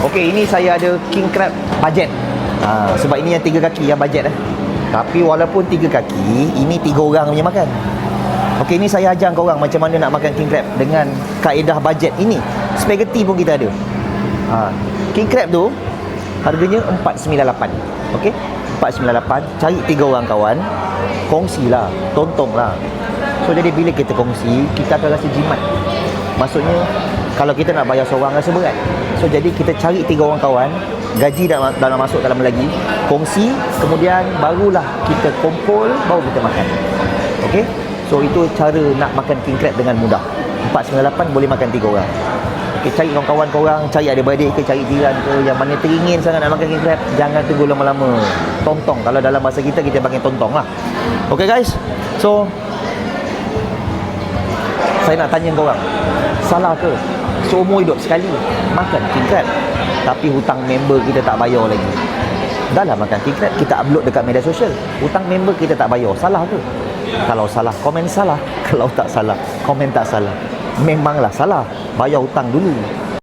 Okey, ini saya ada king crab budget. Ha, sebab ini yang tiga kaki yang budget eh. Tapi walaupun tiga kaki, ini tiga orang punya makan. Okey, ini saya ajar kau orang macam mana nak makan king crab dengan kaedah budget ini. Spaghetti pun kita ada. Ha, king crab tu harganya 498. Okey? 498. Cari tiga orang kawan, kongsilah, tontonglah. So jadi bila kita kongsi, kita akan rasa jimat. Maksudnya kalau kita nak bayar seorang rasa berat. So jadi kita cari tiga orang kawan, gaji dah, dah masuk dalam lagi, kongsi, kemudian barulah kita kumpul, baru kita makan. Okey? So itu cara nak makan king crab dengan mudah. 498 boleh makan tiga orang. Okey, cari kawan-kawan korang, cari adik-beradik ke, cari jiran ke yang mana teringin sangat nak makan king crab, jangan tunggu lama-lama. Tontong. Kalau dalam bahasa kita kita panggil tontong lah. Okey guys. So saya nak tanya korang Salah ke? Seumur hidup sekali. Makan crab. Tapi hutang member kita tak bayar lagi. Dah lah makan crab. Kita upload dekat media sosial Hutang member kita tak bayar. Salah ke? Kalau salah Komen salah. Kalau tak salah Komen tak salah. Memanglah salah. Bayar hutang dulu